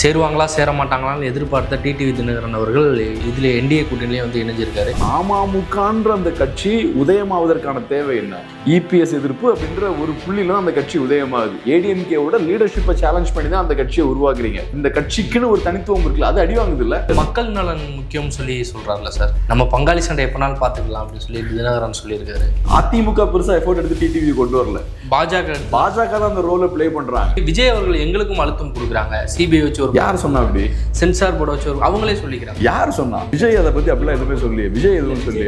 சேருவாங்களா சேர மாட்டாங்களான்னு எதிர்பார்த்த டிடிவி தினகரன் அவர்கள் இதில் என்டிஏ கூட்டணியிலே வந்து இணைஞ்சிருக்காரு. அமமுகன்ற அந்த கட்சி உதயமாவதற்கான தேவை என்ன? இபிஎஸ் எதிர்ப்பு அப்படின்ற ஒரு புள்ளியில அந்த கட்சி உதயமாகுது. ஏடிஎம்கேவோட லீடர்ஷிப்பை சேலஞ்ச் பண்ணி தான் அந்த கட்சியை உருவாக்குறீங்க. இந்த கட்சிக்குன்னு ஒரு தனித்துவம் இருக்குல்ல அது அடி வாங்குது இல்ல? மக்கள் நலன் முக்கியம் சொல்லி சொல்றாருல்ல சார். நம்ம பங்காளி சண்டை எப்பனாலும் பார்த்துக்கலாம் அப்படின்னு சொல்லி தினகரன் சொல்லியிருக்காரு. அதிமுக பெருசா எஃபோர்ட் எடுத்து டிடிவி கொண்டு வரல. பாஜக பாஜக தான் அந்த ரோலை ப்ளே பண்றாங்க. விஜய் அவர்கள் எங்களுக்கும் அழுத்தம் கொடுக்குறாங்க. சிபிஐ வச்சு யார் சொன்னா அப்படி? சென்சார் போர்டை வச்சு அவங்களே சொல்லிக்கிறாங்க. யார் சொன்னா? விஜய் அதை பத்தி அப்படிலாம் எதுவுமே சொல்லி விஜய் எதுவும் சொல்லி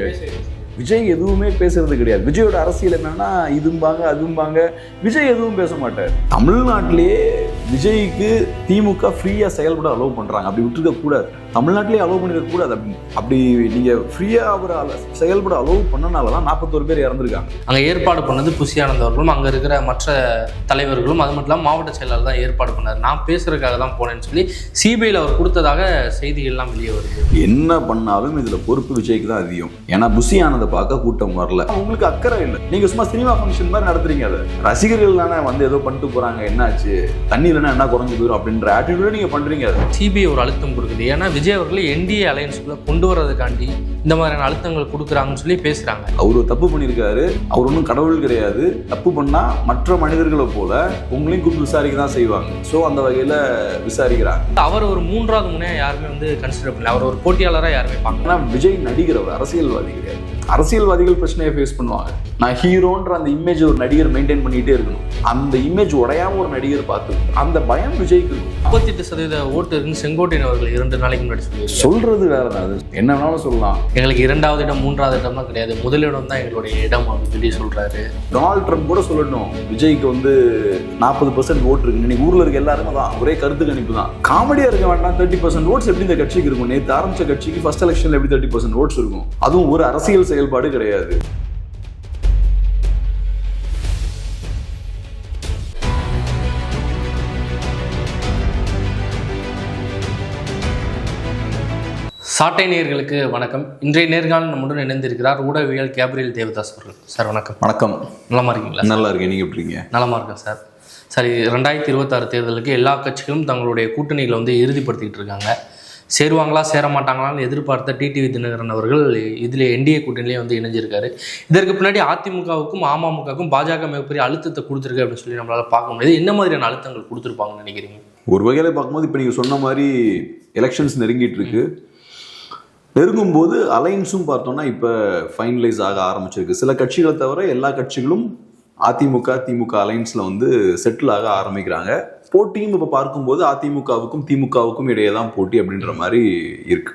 விஜய் எதுவுமே பேசுறது கிடையாது. விஜயோட அரசியல் என்னன்னா இதும்பாங்க அதும்பாங்க. விஜய் எதுவும் பேச மாட்டார். தமிழ்நாட்டிலேயே விஜய்க்கு திமுக ஃப்ரீயா செயல்பட அலோவ் பண்றாங்க. அப்படி விட்டுருக்க கூடாது. தமிழ்நாட்டிலேயே அலோவ் பண்ணிருக்க கூடாது. அப்படி அப்படி நீங்க ஃப்ரீயா அவர் செயல்பட அலோவ் பண்ணனால தான் நாற்பத்தோரு பேர் இறந்துருக்காங்க. அங்க ஏற்பாடு பண்ணது புசி ஆனந்த் அவர்களும் அங்க இருக்கிற மற்ற தலைவர்களும் அது மட்டும் இல்லாமல் மாவட்ட செயலாளர் தான் ஏற்பாடு பண்ணார். நான் பேசுறதுக்காக தான் போனேன்னு சொல்லி சிபிஐல அவர் கொடுத்ததாக செய்திகள்லாம் வெளியே வருது. என்ன பண்ணாலும் இதுல பொறுப்பு விஜய்க்கு தான் அதிகம். ஏன்னா புசி ஆனதை பார்க்க கூட்டம் வரல. உங்களுக்கு அக்கறை இல்லை. நீங்க சும்மா சினிமா ஃபங்க்ஷன் மாதிரி நடத்துறீங்க அதை. ரசிகர்கள் தானே வந்து ஏதோ பண்ணிட்டு போறாங்க என்னாச்சு? தண்ணி இல்லைன்னா என்ன குறைஞ்சு போயிடும் அப்படின்ற ஆட்டிடியூட நீங்க பண்றீங்க அதை. சிபிஐ ஒரு அழுத்தம் கொடுக்குது. ஏன்னா விஜய் அவர்களை என்டிஏ அலையன்ஸ்குள்ள கொண்டு வர்றதுக்காண்டி இந்த மாதிரியான அழுத்தங்கள் கொடுக்குறாங்கன்னு சொல்லி பேசுறாங்க. அவர் தப்பு பண்ணியிருக்காரு. அவர் ஒன்றும் கடவுள் கிடையாது. தப்பு பண்ணா மற்ற மனிதர்களை போல உங்களையும் கூப்பிட்டு விசாரிக்க தான் செய்வாங்க. ஸோ அந்த வகையில விசாரிக்கிறாங்க. அவர் ஒரு மூன்றாவது முனையா யாருமே வந்து கன்சிடர் பண்ணல. அவர் ஒரு போட்டியாளராக யாருமே பார்க்கல. விஜய் நடிகர் அவர் அரசியல்வாதி கிடையாது. அரசியல்வாதிகள் பிரச்சனையை ஃபேஸ் பண்ணுவாங்க. நான் ஹீரோன்ற அந்த இமேஜ் ஒரு நடிகர் மெயின்டைன் பண்ணிட்டே இருக்கணும். அந்த இமேஜ் உடையாம ஒரு நடிகர் பார்த்து அந்த பயம் விஜய்க்கு முப்பத்தெட்டு சதவீத ஓட்டு இருக்குன்னு செங்கோட்டையன் அவர்கள் இரண்டு நாளைக்கு முன்னாடி சொல்லியிருக்காரு. சொல்றது வேற அது என்ன வேணாலும் சொல்லலாம். எங்களுக்கு இரண்டாவது இடம் மூன்றாவது இடம்லாம் கிடையாது. முதலிடம் தான் எங்களுடைய இடம் அப்படின்னு சொல்லி சொல்றாரு. டொனால்ட் ட்ரம்ப் கூட சொல்லணும் விஜய்க்கு வந்து நாற்பது பர்சன்ட் ஓட்டு இருக்கு இன்னைக்கு ஊர்ல இருக்க எல்லாருமே தான் ஒரே கருத்து கணிப்பு தான். காமெடியா இருக்க வேண்டாம் தேர்ட்டி பர்சன்ட் ஓட்ஸ் எப்படி இந்த கட்சிக்கு இருக்கும்? நேற்று ஆரம்பிச்ச கட்சிக்கு ஃபர்ஸ்ட் எலெக்ஷன்ல எப்படி தேர்ட்டி பர்சன்ட் ஓட்ஸ் இருக்கும்? அதுவும் ஒரு அரசியல் செயல்பாடு கிடையாது. சாட்டை நேயர்களுக்கு வணக்கம். இன்றைய நேர்காணல் நம்முடன் இணைந்திருக்கிறார் ஊடகவியல் கேப்ரியல் தேவதாஸ் அவர்கள். சார் வணக்கம். வணக்கம். நலமா இருக்கீங்களா? நல்லா இருக்கேன். நீங்க எப்படி இருக்கீங்க? நலமா இருக்கேன் சார். சரி ரெண்டாயிரத்தி இருபத்தாறு தேர்தலுக்கு எல்லா கட்சிகளும் தங்களுடைய கூட்டணிகளை வந்து இறுதிப்படுத்திக்கிட்டு இருக்காங்க. சேருவாங்களா சேர மாட்டாங்களான்னு எதிர்பார்த்த டிடிவி தினகரன் அவர்கள் இதில் என்டிஏ கூட்டணியிலே வந்து இணைஞ்சிருக்காரு. இதற்கு பின்னாடி அதிமுகவுக்கும் அமமுகவுக்கும் பாஜக மிகப்பெரிய அழுத்தத்தை கொடுத்துருக்கு அப்படின்னு சொல்லி நம்மளால பார்க்க முடியாது. என்ன மாதிரியான அழுத்தங்கள் கொடுத்துருப்பாங்கன்னு நினைக்கிறீங்க? ஒரு வகையில பார்க்கும்போது இப்போ நீங்க சொன்ன மாதிரி எலெக்ஷன்ஸ் நெருங்கிட்டு இருக்கு. நெருங்கும் போது அலைன்ஸும் பார்த்தோம்னா இப்போ ஃபைனலைஸ் ஆக ஆரம்பிச்சிருக்கு. சில கட்சிகளை தவிர எல்லா கட்சிகளும் அதிமுக திமுக அலைன்ஸில் வந்து செட்டில் ஆக ஆரம்பிக்கிறாங்க. போட்டியும் இப்போ பார்க்கும்போது அதிமுகவுக்கும் திமுகவுக்கும் இடையே தான் போட்டி அப்படின்ற மாதிரி இருக்கு.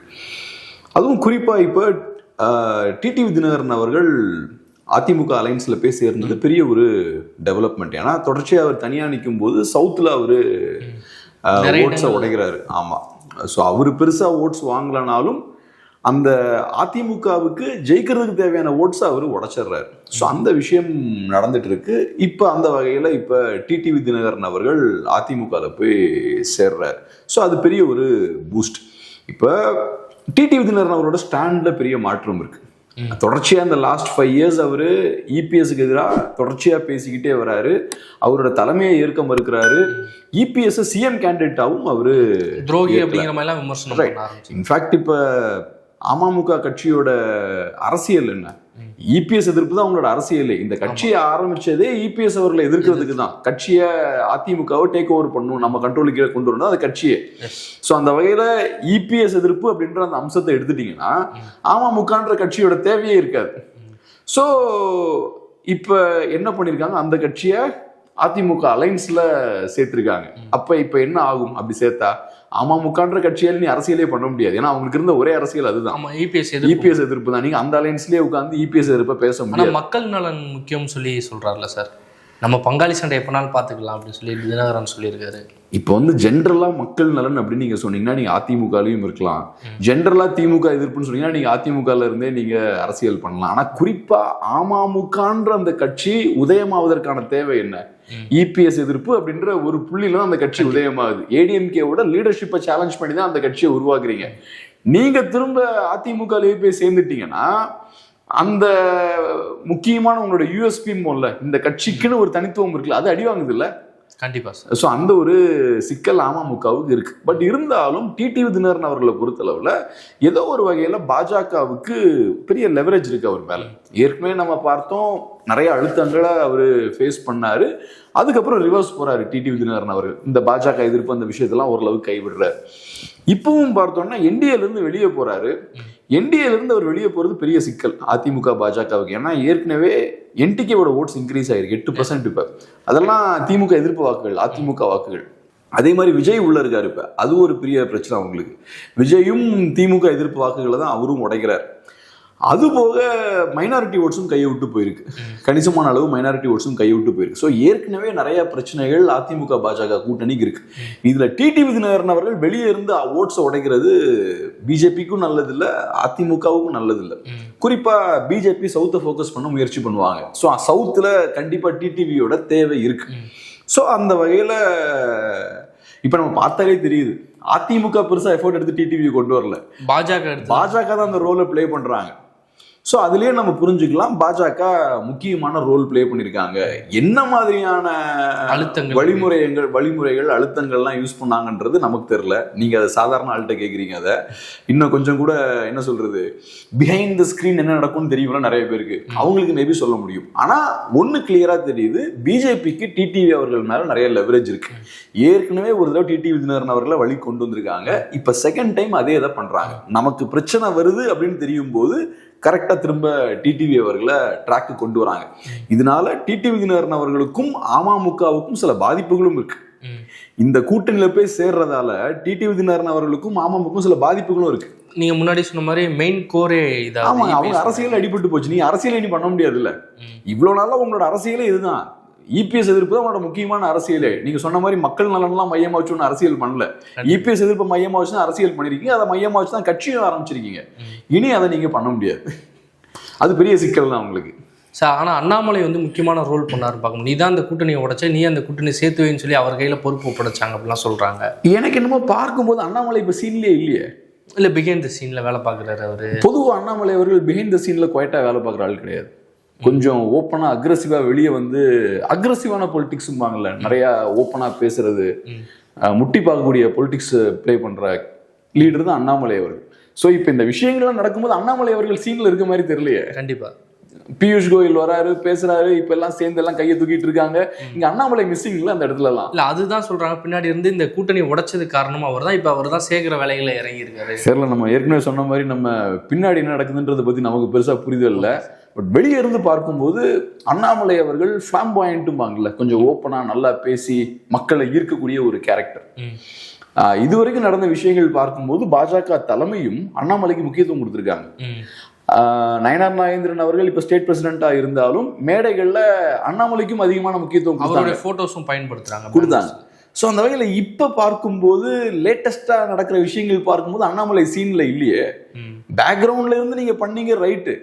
அதுவும் குறிப்பாக இப்போ டிடிவி தினகரன் அவர்கள் அதிமுக அலைன்ஸில் போய் சேர்ந்தது பெரிய ஒரு டெவலப்மெண்ட் ஏன்னா தொடர்ச்சியாக அவர் தனியாக நிற்கும் போது சவுத்தில் அவர் ஓட்ஸை. உடைக்கிறாரு. ஆமாம் ஸோ அவர் பெருசாக ஓட்ஸ் வாங்கலனாலும் அந்த அதிமுகவுக்கு ஜெயிக்கிறதுக்கு தேவையான ஓட்ஸ் அவர் உடைச்சிடுறாரு. ஸோ அந்த விஷயம் நடந்துட்டு இருக்கு இப்போ அந்த வகையில் இப்போ டிடிவி தினகரன் அவர்கள் அதிமுகவில் போய் சேர்றாரு. ஸோ அது பெரிய ஒரு பூஸ்ட் இப்போ டிடிவி தினகரன் அவரோட ஸ்டாண்டில் பெரிய மாற்றம் இருக்கு. தொடர்ச்சியா இந்த லாஸ்ட் ஃபைவ் இயர்ஸ் அவரு இபிஎஸ்க்கு எதிராக தொடர்ச்சியா பேசிக்கிட்டே வராரு. அவரோட தலைமையை ஏற்க மறுக்கிறாரு. இபிஎஸ் சிஎம் கேண்டிடேட்டாவும் அவரு துரோகி. அப்படிங்கிற மாதிரிலாம் விமர்சனம் இன்ஃபேக்ட் இப்ப அமமுக கட்சியோட அரசியல் என்ன? இபிஎஸ் எதிர்ப்பு தான் அவங்களோட அரசியலே. இந்த கட்சியை ஆரம்பிச்சதே இபிஎஸ் அவர்களை எதிர்க்கிறதுக்கு தான். கட்சியை அதிமுகவை டேக் ஓவர் பண்ணும் நம்ம கண்ட்ரோலுக்கு கீழே கொண்டு வரணும் அது கட்சியே. ஸோ அந்த வகையில இபிஎஸ் எதிர்ப்பு அப்படின்ற அந்த அம்சத்தை எடுத்துட்டீங்கன்னா அமமுகன்ற கட்சியோட தேவையே இருக்காது. ஸோ இப்போ என்ன பண்ணியிருக்காங்க அந்த கட்சியை அதிமுக அலைன்ஸ்ல சேர்த்திருக்காங்க. அப்ப இப்ப என்ன ஆகும்? அப்படி சேர்த்தா? அமமுகன்ற கட்சியால நீ அரசியலே பண்ண முடியாது. ஏன்னா அவங்களுக்கு இருந்த ஒரே அரசியல் அதுதான். இபிஎஸ் எதிர்ப்பு. இபிஎஸ் எதிர்ப்பு தான். நீங்க அந்த அலைன்ஸ்லயே உட்கார்ந்து இபிஎஸ் எதிர்ப்பை பேச ஆனா முடியாது. மக்கள் நலன் முக்கியம் சொல்லி சொல்றாருல்ல சார்? நம்ம பங்காளி சண்டை எப்பனாலும் பார்த்துக்கலாம் அப்படின்னு சொல்லி தினகரன் சொல்லியிருக்காரு. இப்போ வந்து ஜென்ரலா மக்கள் நலன் அப்படின்னு நீங்க சொன்னீங்கன்னா நீங்க அதிமுகலையும் இருக்கலாம். ஜென்ரலா திமுக எதிர்ப்புன்னு சொன்னீங்கன்னா நீங்க அதிமுகல இருந்தே நீங்க அரசியல் பண்ணலாம். ஆனா குறிப்பா அமமுகன்ற அந்த கட்சி உதயமாவதற்கான தேவை என்ன? இபிஎஸ் எதிர்ப்பு அப்படின்ற ஒரு புள்ளியில அந்த கட்சி உதயமாகுது. ஏடிஎம்கேவோட லீடர்ஷிப்பை சேலஞ்ச் பண்ணி தான் அந்த கட்சியை உருவாக்குறீங்க. நீங்க திரும்ப அதிமுகலயே போய் சேர்ந்துட்டீங்கன்னா அந்த முக்கியமான உங்களோட யூஎஸ்பி போல இந்த கட்சிக்குன்னு ஒரு தனித்துவம் இருக்குல்ல அது அடி வாங்குது இல்ல கண்டிப்பா சார் ஸோ அந்த ஒரு சிக்கல் அமமுகவுக்கு இருக்கு. பட் இருந்தாலும் டிடிவி தினகரன் அவர்களை பொறுத்தளவுல ஏதோ ஒரு வகையில பாஜகவுக்கு பெரிய லெவரேஜ் இருக்கு அவர் மேல. ஏற்கனவே நம்ம பார்த்தோம் நிறைய அழுத்தங்களை அவர் ஃபேஸ் பண்ணாரு. அதுக்கப்புறம் ரிவர்ஸ் போறாரு டிடிவி தினகரன் அவர்கள். இந்த பாஜக எதிர்ப்பு அந்த விஷயத்தெல்லாம் ஓரளவுக்கு கைவிடுறாரு. இப்பவும் பார்த்தோம்னா என்டிஏல இருந்து வெளியே போறாரு. என்டிஏலேருந்து அவர் வெளியே போகிறது பெரிய சிக்கல் அதிமுக பாஜகவுக்கு. ஏன்னா ஏற்கனவே என்டிகேவோட ஓட்ஸ் இன்க்ரீஸ் ஆகிருக்கு எட்டு பர்சன்ட் இப்போ. அதெல்லாம் திமுக எதிர்ப்பு வாக்குகள் அதிமுக வாக்குகள். அதே மாதிரி விஜய் உள்ள இருக்காரு இப்போ. அது ஒரு பெரிய பிரச்சனை அவங்களுக்கு. விஜயும் திமுக எதிர்ப்பு வாக்குகளை தான் அவரும் உடைக்கிறார். அது போக மைனாரிட்டி ஓட்ஸும் கையை விட்டு போயிருக்கு. கணிசமான அளவு மைனாரிட்டி ஓட்ஸும் கையை விட்டு போயிருக்கு. ஸோ ஏற்கனவே நிறைய பிரச்சனைகள் அதிமுக பாஜக கூட்டணிக்கு இருக்கு. இதுல டிடிவி தினகரன் அவர்கள் வெளியே இருந்து ஓட்ஸை உடைக்கிறது பிஜேபிக்கும் நல்லதில்லை அதிமுகவுக்கும் நல்லதில்லை. குறிப்பா பிஜேபி சவுத்தை ஃபோக்கஸ் பண்ண முயற்சி பண்ணுவாங்க. ஸோ சவுத்துல கண்டிப்பா டிடிவியோட தேவை இருக்கு. ஸோ அந்த வகையில இப்ப நம்ம பார்த்தாலே தெரியுது. அதிமுக பெருசா எஃபோர்ட் எடுத்து டிடிவி கொண்டு வரல. பாஜக பாஜக தான் அந்த ரோலை ப்ளே பண்றாங்க. ஸோ அதுலயே நம்ம புரிஞ்சுக்கலாம் பாஜக முக்கியமான ரோல் ப்ளே பண்ணியிருக்காங்க என்ன மாதிரியான அழுத்தங்கள்? வழிமுறைகள் வழிமுறைகள் அழுத்தங்கள்லாம் யூஸ் பண்ணாங்கன்றது நமக்கு தெரியல. நீங்க அதை சாதாரண ஆள்கிட்ட கேட்குறீங்க அதை. இன்னும் கொஞ்சம் கூட என்ன சொல்றது? பிஹைண்ட் த ஸ்கிரீன் என்ன நடக்கும்னு தெரியும்ல நிறைய பேருக்கு. அவங்களுக்கு மேபி சொல்ல முடியும். ஆனா ஒண்ணு கிளியரா தெரியுது. பிஜேபிக்கு டிடிவி அவர்கள் மேல நிறைய லெவரேஜ் இருக்கு. ஏற்கனவே ஒரு தடவை டிடிவி தினகரன் அவர்களை வழி கொண்டு வந்திருக்காங்க. இப்ப செகண்ட் டைம் அதே இதை பண்றாங்க. நமக்கு பிரச்சனை வருது அப்படின்னு தெரியும் போது கரெக்டா திரும்ப டிடிவி அவர்களை ட்ராக்கு கொண்டு வராங்க. இதனால டிடிவி தினகரன் அவர்களுக்கும் அமமுகவுக்கும் சில பாதிப்புகளும் இருக்கு. இந்த கூட்டணியில போய் சேர்றதால டிடிவி தினகரன் அவர்களுக்கும் அமமுக்கும் சில பாதிப்புகளும் இருக்கு. நீங்க முன்னாடி சொன்ன மாதிரி மெயின் கோரே ஆமா அவங்க அரசியல் அடிபட்டு போச்சு. நீ அரசியல் இனி பண்ண முடியாதுல்ல. ம். இவ்வளவு நாளா உங்களோட அரசியலே இதுதான். இபிஎஸ் எதிர்ப்பு தான் உங்களோட முக்கியமான அரசியலே. நீங்க சொன்ன மாதிரி மக்கள் நலன்லாம் மையமா வச்சு ஒன்றும் அரசியல் பண்ணல இபிஎஸ் எதிர்ப்பு மையமா வச்சு அரசியல் பண்ணிருக்கீங்க. அதை மையமா வச்சு தான் கட்சியும் ஆரம்பிச்சிருக்கீங்க. இனி அதை நீங்க பண்ண முடியாது. அது பெரிய சிக்கல் தான் உங்களுக்கு. சார் ஆனா அண்ணாமலை வந்து முக்கியமான ரோல் பண்ணாரு பார்க்கணும் நீ தான் அந்த கூட்டணியை உடைச்ச நீ அந்த கூட்டணி சேர்த்து வைன்னு சொல்லி அவர் கையில பொறுப்பு ஒப்படைச்சாங்க அப்படிலாம் சொல்றாங்க. எனக்கு என்னமோ பார்க்கும்போது அண்ணாமலை இப்ப சீன்லயே இல்லையே. இல்ல பிகைன் த சீன்ல வேலை பார்க்குறாரு அவரு. பொதுவா அண்ணாமலை அவர்கள் பிஹைண்ட் த சீன்ல குவைட்டா வேலை பார்க்குற ஆள் கிடையாது. கொஞ்சம் ஓப்பனா அக்ரஸிவா வெளியே வந்து அக்ரஸிவான பொலிட்டிக்ஸும்பாங்கல்ல நிறைய ஓப்பனா பேசுறது. முட்டி பார்க்கக்கூடிய பொலிட்டிக்ஸ் ப்ளே பண்ற லீடர் தான் அண்ணாமலை அவர்கள். ஸோ இப்போ இந்த விஷயங்கள்லாம் நடக்கும்போது அண்ணாமலை அவர்கள் சீன்ல இருக்க மாதிரி தெரியலையே. கண்டிப்பா. பியூஷ் கோயல் வராரு பேசுறாரு இப்ப எல்லாம் சேர்ந்து எல்லாம் கையை தூக்கிட்டு இருக்காங்க. இங்க அண்ணாமலை மிஸ்ஸிங்ல அந்த இடத்துல எல்லாம்? இல்ல அதுதான் சொல்றாங்க. பின்னாடி இருந்து இந்த கூட்டணி உடைச்சது காரணம் அவர் தான் இப்ப அவர் தான் சேர்க்கிற வேலைகளை இறங்கி இருக்காரு சரில நம்ம ஏற்கனவே சொன்ன மாதிரி நம்ம பின்னாடி என்ன நடக்குதுன்றதை பத்தி நமக்கு பெருசா புரிதல் இல்ல. பட் வெளியே இருந்து பார்க்கும்போது அண்ணாமலை அவர்கள் ஃபிளாம் பாயிண்ட்டும்பாங்கல்ல கொஞ்சம் ஓப்பனா நல்லா பேசி மக்களை ஈர்க்கக்கூடிய ஒரு கேரக்டர். இதுவரைக்கும் நடந்த விஷயங்கள் பார்க்கும்போது பாஜக தலைமையும் அண்ணாமலைக்கு முக்கியத்துவம் கொடுத்துருக்காங்க. நயனார் நாகேந்திரன் அவர்கள் இப்ப ஸ்டேட் பிரசிடென்டா இருந்தாலும் மேடைகள்ல அண்ணாமலைக்கும் அதிகமான முக்கியத்துவம் அவருடைய போட்டோஸும் பயன்படுத்துறாங்க. கொடுத்தாங்க. ஸோ அந்த வகையில் இப்போ பார்க்கும்போது லேட்டஸ்ட்டாக நடக்கிற விஷயங்கள் பார்க்கும்போது அண்ணாமலை சீனில் இல்லையே. பேக்ரவுண்ட்ல இருந்து நீங்கள் பண்ணீங்க ரைட்டு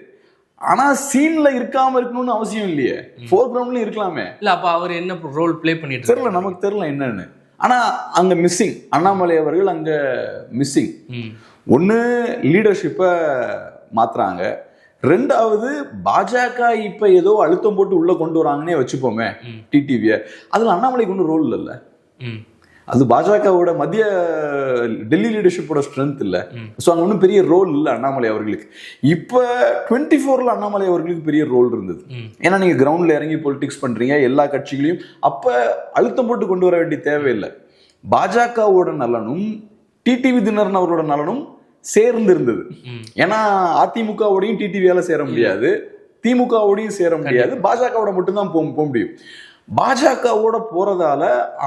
ஆனால் சீனில் இருக்காம இருக்கணும்னு அவசியம் இல்லையே. ஃபோர் கிரவுண்ட்லையும் இருக்கலாமே. இல்ல அப்ப அவர் என்ன ரோல் ப்ளே பண்ணிட்டு தெரியல? நமக்கு தெரியல என்னன்னு. ஆனால் அங்கே மிஸ்ஸிங் அண்ணாமலை அவர்கள் அங்கே மிஸ்ஸிங் ம். ஒன்று லீடர்ஷிப்பை மாத்துறாங்க. ரெண்டாவது பாஜக இப்ப ஏதோ அழுத்தம் போட்டு உள்ள கொண்டு வராங்கன்னே வச்சுப்போமே. டிடிவிய அதுல அண்ணாமலைக்கு ஒன்றும் ரோல் இல்லைல்ல. ம். அது பாஜகவோட மத்திய டெல்லி லீடர்ஷிப்போட ஸ்ட்ரென்த் இல்ல. ஸோ அங்க ஒன்றும் பெரிய ரோல் இல்லை அண்ணாமலை அவர்களுக்கு. இப்போ டுவெண்ட்டி ஃபோர்ல அண்ணாமலை அவர்களுக்கு பெரிய ரோல் இருந்தது. ஏன்னா நீங்க கிரவுண்ட்ல இறங்கி பொலிட்டிக்ஸ் பண்றீங்க எல்லா கட்சிகளையும். அப்ப அழுத்தம் போட்டு கொண்டு வர வேண்டிய தேவையில்லை. பாஜகவோட நலனும் டிடிவி தினரன் அவரோட நலனும் சேர்ந்து இருந்தது. ஏன்னா அதிமுகவோடையும் டிடிவியால சேர முடியாது. திமுகவோடையும் சேர முடியாது. பாஜகவோட மட்டும்தான் போக முடியும். பாஜகவோட போறதால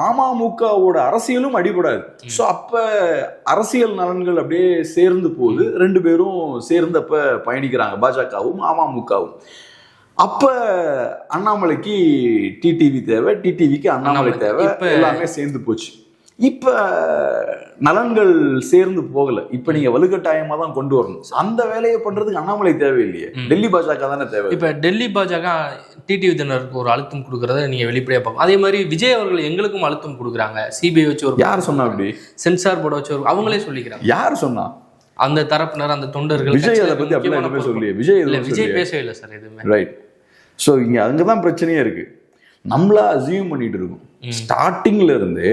அமமுகவோட அரசியலும் அடிபடாது. ஸோ அப்ப அரசியல் நலன்கள் அப்படியே சேர்ந்து போகுது. ரெண்டு பேரும் சேர்ந்து அப்ப பயணிக்கிறாங்க. பாஜகவும் அமமுகவும். அப்ப அண்ணாமலைக்கு டிடிவி தேவை. டிடிவிக்கு அண்ணாமலை. தேவை. எல்லாமே சேர்ந்து போச்சு. இப்ப நலன்கள் சேர்ந்து போகல. இப்ப நீங்க வலுக்கட்டாயமா தான் கொண்டு வரணும். அந்த வேலையை பண்றதுக்கு அண்ணாமலை தேவையில்லையே. டெல்லி பாஜக தானே தேவை. இப்ப டெல்லி பாஜக டிடிவி தினருக்கு ஒரு அழுத்தம் கொடுக்கறத நீங்க வெளிப்படையா பார்க்கணும். அதே மாதிரி விஜய் அவர்கள் எங்களுக்கும் அழுத்தம் கொடுக்குறாங்க. சிபிஐ வச்சு ஒரு யார் சொன்னா அப்படி? சென்சார் போர்டு வச்சு ஒரு அவங்களே சொல்லிக்கிறாங்க. யார் சொன்னா? அந்த தரப்பினர் அந்த தொண்டர்கள் விஜய் அதை எதுவுமே பொறுப்பு- சொல்லி விஜய் இல்ல விஜய் பேசவே இல்லை சார் எதுவுமே. ரைட் ஸோ இங்க அங்கதான் பிரச்சனையே இருக்கு. நம்மளா அசியூம் பண்ணிட்டு இருக்கோம். ஸ்டார்டிங்ல இருந்து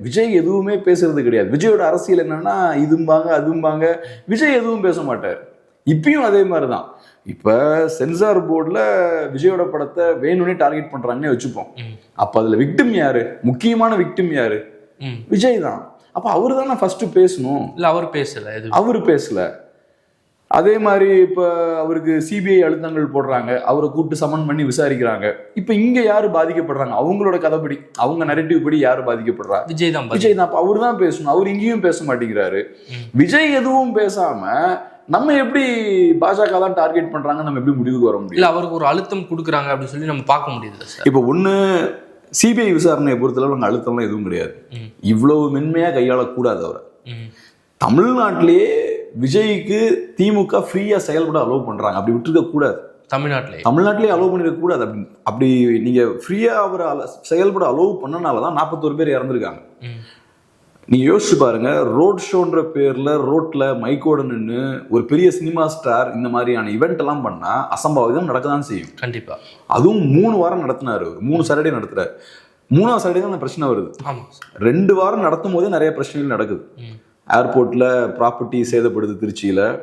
விஜய் எதுவுமே பேசுறது கிடையாது. விஜயோட அரசியல் என்னன்னா இதும்பாங்க அதும்பாங்க. விஜய் எதுவும் பேச மாட்டார். இப்பயும் அதே மாதிரிதான். இப்ப சென்சார் போர்டுல விஜயோட படத்தை வேணும்னே டார்கெட் பண்றாங்கன்னே வச்சுப்போம். அப்ப அதுல விக்டிம் யாரு? முக்கியமான விக்டிம் யாரு? விஜய் தான். அப்ப அவரு தானே ஃபர்ஸ்ட் பேசணும். இல்ல அவர் பேசல அவரு பேசல. அதே மாதிரி இப்ப அவருக்கு சிபிஐ அழுத்தங்கள் போடுறாங்க. அவரை கூப்பிட்டு சமன் பண்ணி விசாரிக்கிறாங்க. இப்ப இங்க யாரு பாதிக்கப்படுறாங்க? அவங்களோட கதைப்படி அவங்க நெரட்டிவ் படி யாரு பாதிக்கப்படுறா? விஜய் தான். விஜய் தான். அப்ப அவரு தான் பேசணும். அவர் இங்கேயும் பேச மாட்டேங்கிறாரு. விஜய் எதுவும் பேசாம நம்ம எப்படி பாஜக தான் டார்கெட் பண்றாங்க நம்ம எப்படி முடிவுக்கு வர முடியும்? இல்ல அவருக்கு ஒரு அழுத்தம் கொடுக்குறாங்க அப்படின்னு சொல்லி நம்ம பார்க்க முடியுது சார். இப்ப ஒண்ணு சிபிஐ விசாரணையை பொறுத்தளவு அங்க அழுத்தம்லாம் எதுவும் கிடையாது. இவ்வளவு மென்மையா கையாளக்கூடாது அவரை. தமிழ்நாட்டிலேயே விஜய்க்கு திமுக ஃப்ரீயா செயல்பட அலோவ் பண்றாங்க. அப்படி விட்டுருக்க கூடாது. தமிழ்நாட்டிலே தமிழ்நாட்டிலேயே அலோவ் பண்ணிருக்க கூடாது. அப்படி அப்படி நீங்க ஃப்ரீயா அவர் செயல்பட அலோவ் பண்ணனால தான் நாற்பத்தோரு பேர் இறந்துருக்காங்க. ம் நீங்க யோசிச்சு பாருங்க ரோட் ஷோன்ற பேர்ல ரோட்ல மைக்கோட நின்று ஒரு பெரிய சினிமா ஸ்டார் இந்த மாதிரியான இவெண்ட் எல்லாம் பண்ணா அசம்பாவிதம் நடக்க தான் செய்யும். கண்டிப்பா. அதுவும் மூணு வாரம் நடத்தினாரு மூணு சாட்டர்டே நடத்துறாரு. மூணாவது சாட்டர்டே தான் பிரச்சனை வருது. ரெண்டு வாரம் நடத்தும் போதே நிறைய பிரச்சனைகள் நடக்குது. ஏர்போர்ட்ல ப்ராப்பர்ட்டி சேதப்படுது திருச்சியில.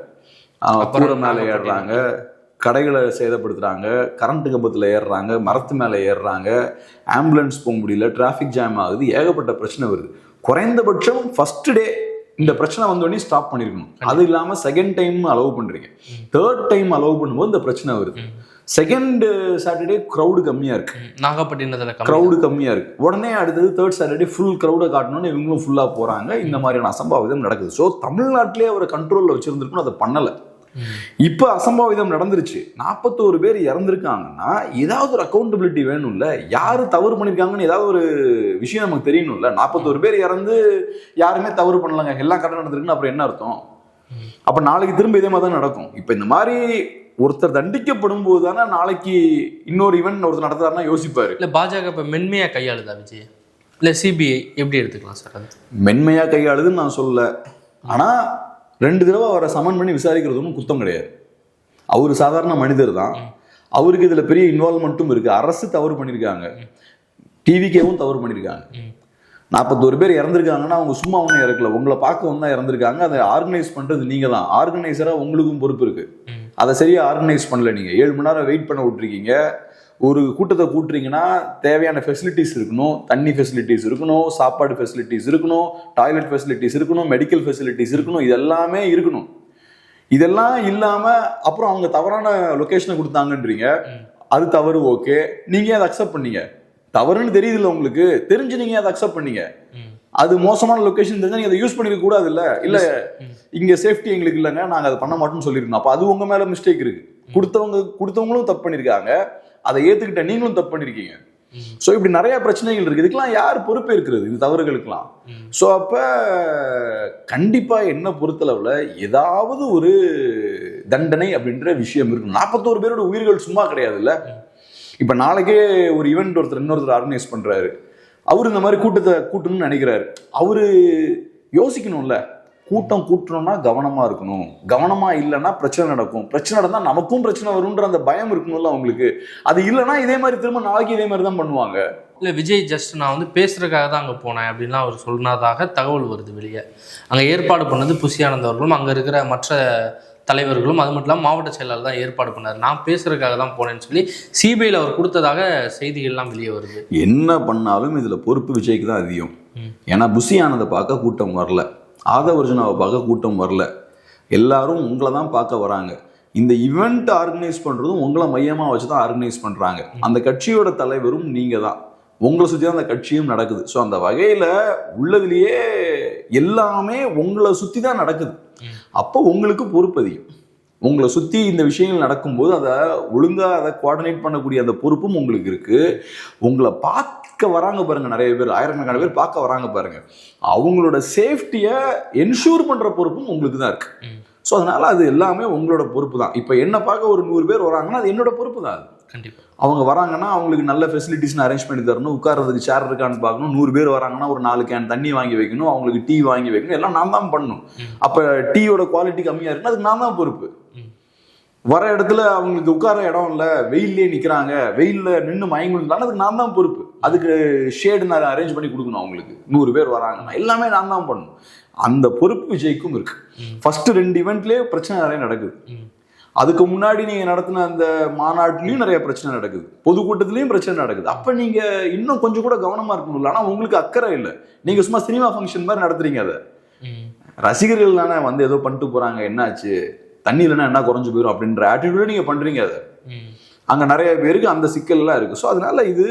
அப்புறம் மேல. ஏறுறாங்க. கடைகளை சேதப்படுத்துறாங்க. கரண்ட் கம்பத்துல ஏறுறாங்க. மரத்து மேல ஏறுறாங்க. ஆம்புலன்ஸ் போக முடியல. டிராஃபிக் ஜாம் ஆகுது. ஏகப்பட்ட பிரச்சனை வருது. குறைந்தபட்சம் ஃபர்ஸ்ட் டே இந்த பிரச்சனை வந்தோடனே ஸ்டாப் பண்ணிருக்கணும். அது இல்லாம செகண்ட் டைம் அலோவ் பண்றீங்க. தேர்ட் டைம் அலோவ் பண்ணும்போது இந்த பிரச்சனை வருது. செகண்ட் சாட்டர்டே crowd கம்மியா இருக்கு. நாகப்பட்டினத்துல க்ரௌடு கம்மியா இருக்கு. உடனே அடுத்தது தேர்ட் சாட்டர்டே ஃபுல் க்ரௌடை காட்டணும்னு இவங்களும் ஃபுல்லா போறாங்க. இந்த மாதிரியான அசம்பாவிதம் நடக்குது. ஸோ தமிழ்நாட்டிலே அவர் கண்ட்ரோல்ல வச்சிருந்திருக்கணும். அதை பண்ணல. இப்ப அசம்பாவிதம் நடந்துருச்சு. நாற்பத்தோரு பேர் இறந்திருக்காங்கன்னா ஏதாவது ஒரு அக்கௌண்டபிலிட்டி வேணும்ல? யாரு தவறு பண்ணிருக்காங்கன்னு ஏதாவது ஒரு விஷயம் நமக்கு தெரியணும்ல? நாற்பத்தோரு பேர் இறந்து யாருமே தவறு பண்ணலங்க. எல்லாம் கடன் நடந்திருக்குன்னு அப்புறம் என்ன அர்த்தம். அப்ப நாளைக்கு திரும்ப இதே மாதிரி தான் நடக்கும். இப்ப இந்த மாதிரி ஒருத்தர் தண்டிக்கப்படும் போது தானே நாளைக்கு இன்னொரு ஈவெண்ட் ஒருத்தர் நடத்துறாருன்னா யோசிப்பாரு. இல்ல பாஜக இப்ப மென்மையா கையாளுதா விஜய்? இல்ல சிபிஐ எப்படி எடுத்துக்கலாம் சார் அது? மென்மையா கையாளுதுன்னு நான் சொல்லல. ஆனா ரெண்டு தடவை அவரை சமன் பண்ணி விசாரிக்கிறது ஒன்றும் குத்தம் கிடையாது. அவர் சாதாரண மனிதர் தான். அவருக்கு இதுல பெரிய இன்வால்மெண்ட்டும் இருக்கு. அரசு தவறு பண்ணியிருக்காங்க டிவிகேவும் தவறு பண்ணியிருக்காங்க. நாற்பத்தோரு பேர் இறந்துருக்காங்கன்னா அவங்க சும்மா ஒன்றும் இறக்கல. உங்களை பார்க்க வந்தா இறந்துருக்காங்க. அதை ஆர்கனைஸ் பண்றது நீங்க தான். ஆர்கனைசரா உங்களுக்கும் பொறுப்பு இருக்கு. ம். அதை சரியா ஆர்கனைஸ் பண்ணல நீங்க. ஏழு மணி நேரம் வெயிட் பண்ண விட்டுருக்கீங்க. ஒரு கூட்டத்தை கூட்டுறீங்கன்னா தேவையான ஃபெசிலிட்டிஸ் இருக்கணும் தண்ணி ஃபெசிலிட்டிஸ் இருக்கணும் சாப்பாடு ஃபெசிலிட்டிஸ் இருக்கணும் டாய்லெட் ஃபெசிலிட்டிஸ் இருக்கணும் மெடிக்கல் ஃபெசிலிட்டிஸ் இருக்கணும் இது எல்லாமே இருக்கணும். இதெல்லாம் இல்லாம அப்புறம் அவங்க தவறான லொகேஷனை கொடுத்தாங்கன்றீங்க. அது தவறு ஓகே. நீங்க அதை அக்செப்ட் பண்ணீங்க? தவறுன்னு தெரியுதுல்ல உங்களுக்கு. தெரிஞ்சு நீங்க அதை அக்செப்ட் பண்ணீங்க. அது மோசமான லொகேஷன் தெரிஞ்சா நீங்க அதை யூஸ் பண்ணிக்க கூடாது இல்ல இல்ல. இங்க சேஃப்டி எங்களுக்கு இல்லைங்க. நாங்க அதை பண்ண மாட்டோம்னு சொல்லிருக்கோம் அப்ப அது உங்க மேல மிஸ்டேக் இருக்கு. கொடுத்தவங்க கொடுத்தவங்களும் தப்பு பண்ணிருக்காங்க அதை ஏத்துக்கிட்ட நீங்களும் தப்பு பண்ணிருக்கீங்க. சோ இப்படி நிறைய பிரச்சனைகள் இருக்கு. இதுக்கெல்லாம் யார் பொறுப்பு இருக்கிறது இது தவறுகளுக்கெல்லாம். ம். சோ அப்ப கண்டிப்பா என்ன பொறுத்தளவுல ஏதாவது ஒரு தண்டனை அப்படின்ற விஷயம் இருக்கும். நாற்பத்தோரு பேரோட உயிர்கள் சும்மா கிடையாதுல்ல. இப்ப நாளைக்கே ஒரு ஈவெண்ட் ஒருத்தர் இன்னொருத்தர் ஆர்கனைஸ் பண்றாரு. அவரு இந்த மாதிரி கூட்டத்தை கூட்டணும்னு நினைக்கிறாரு. அவரு யோசிக்கணும்ல. கூட்டம் கூட்டணும்னா கவனமா இருக்கணும். கவனமா இல்லைன்னா பிரச்சனை நடக்கும். பிரச்சனை நடந்தா நமக்கும் பிரச்சனை வரும்ன்ற அந்த பயம் இருக்கணும்ல அவங்களுக்கு அது இல்லைன்னா இதே மாதிரி திரும்ப நாளைக்கு இதே மாதிரி தான் பண்ணுவாங்க. இல்ல விஜய் ஜஸ்ட் நான் வந்து பேசுறதுக்காக தான் அங்க போனேன் அப்படின்லாம் அவர் சொன்னதாக தகவல் வருது வெளியே. அங்க ஏற்பாடு பண்ணது புசியானந்த் அவர்களும் அங்க இருக்கிற மற்ற தலைவர்களும் அது மட்டும் இல்லாமல் மாவட்ட செயலாளர் தான் ஏற்பாடு பண்ணார். நான் பேசுறதுக்காக தான் போனேன்னு சொல்லி சிபிஐல அவர் கொடுத்ததாக செய்திகள்லாம் வெளியே வருது. என்ன பண்ணாலும் இதுல பொறுப்பு விஜய்க்கு தான் அதிகம். ஏன்னா ஆனதை பார்க்க கூட்டம் வரல. ஆதவர்ஜனாவை பார்க்க கூட்டம் வரல. எல்லாரும் உங்களை தான் பார்க்க வராங்க. இந்த இவெண்ட் ஆர்கனைஸ் பண்ணுறதும் உங்களை மையமாக வச்சு தான் ஆர்கனைஸ் பண்ணுறாங்க அந்த கட்சியோட தலைவரும் நீங்கள் தான். உங்களை சுற்றி தான் அந்த கட்சியும் நடக்குது. ஸோ அந்த வகையில் உள்ளதுலேயே எல்லாமே உங்களை சுற்றி தான் நடக்குது. அப்போ உங்களுக்கு பொறுப்பு அதிகம். உங்களை சுற்றி இந்த விஷயங்கள் நடக்கும்போது அதை ஒழுங்கா அதை குவாடினேட் பண்ணக்கூடிய அந்த பொறுப்பும் உங்களுக்கு இருக்கு. உங்களை பார்க்க வராங்க பாருங்க நிறைய பேர் ஆயிரக்கணக்கான பேர் பார்க்க வராங்க பாருங்க. அவங்களோட சேஃப்டியை என்ஷூர் பண்ற பொறுப்பும் உங்களுக்கு தான் இருக்கு. ஸோ அதனால அது எல்லாமே உங்களோட பொறுப்பு தான். இப்போ என்ன பார்க்க ஒரு நூறு பேர் வராங்கன்னா அது என்னோட பொறுப்பு தான் அது. கண்டிப்பா. அவங்க வராங்கன்னா அவங்களுக்கு நல்ல ஃபெசிலிட்டிஸ் அரேஞ்ச் பண்ணி தரணும். உட்கார்றதுக்கு சேர் இருக்கான்னு பார்க்கணும். நூறு பேர் வராங்கன்னா ஒரு நாலு கேன் தண்ணி வாங்கி வைக்கணும். அவங்களுக்கு டீ வாங்கி வைக்கணும். எல்லாம் நான் தான் பண்ணணும். அப்ப டீயோட குவாலிட்டி கம்மியா இருக்குன்னா அதுக்கு நான் தான் பொறுப்பு. வர இடத்துல அவங்களுக்கு உட்கார இடம் இல்ல வெயிலே நிக்கிறாங்க வெயில்ல நின்று மயங்கணும் அதுக்கு நான் தான் பொறுப்பு. அதுக்கு ஷேடு நான் அரேஞ்ச் பண்ணி கொடுக்கணும் அவங்களுக்கு. நூறு பேர் வராங்கன்னா எல்லாமே நான் தான் பண்ணணும். அந்த பொறுப்பு விஜய்க்கும் இருக்கு. ஃபர்ஸ்ட் ரெண்டு இவெண்ட்லயே பிரச்சனை நிறைய நடக்குது. அதுக்கு முன்னாடி நீங்க நடத்தின அந்த மாநாட்டிலயும் நிறைய பிரச்சனை நடக்குது. பொதுக்கூட்டத்திலயும் பிரச்சனை நடக்குது. அப்ப நீங்க இன்னும் கொஞ்சம் கூட கவனமா இருக்கணும்ல ஆனா உங்களுக்கு அக்கறை இல்லை. நீங்க சும்மா சினிமா ஃபங்க்ஷன் மாதிரி நடத்துறீங்க அதை. ரசிகர்கள் தானே வந்து ஏதோ பண்ணிட்டு போறாங்க. என்னாச்சு? தண்ணி இல்லைன்னா என்ன குறைஞ்சு போயிடும் அப்படின்ற ஆட்டிடியூட நீங்க பண்றீங்க அதை. அங்க நிறைய பேருக்கு அந்த சிக்கல்லாம் இருக்கு. ஸோ அதனால இது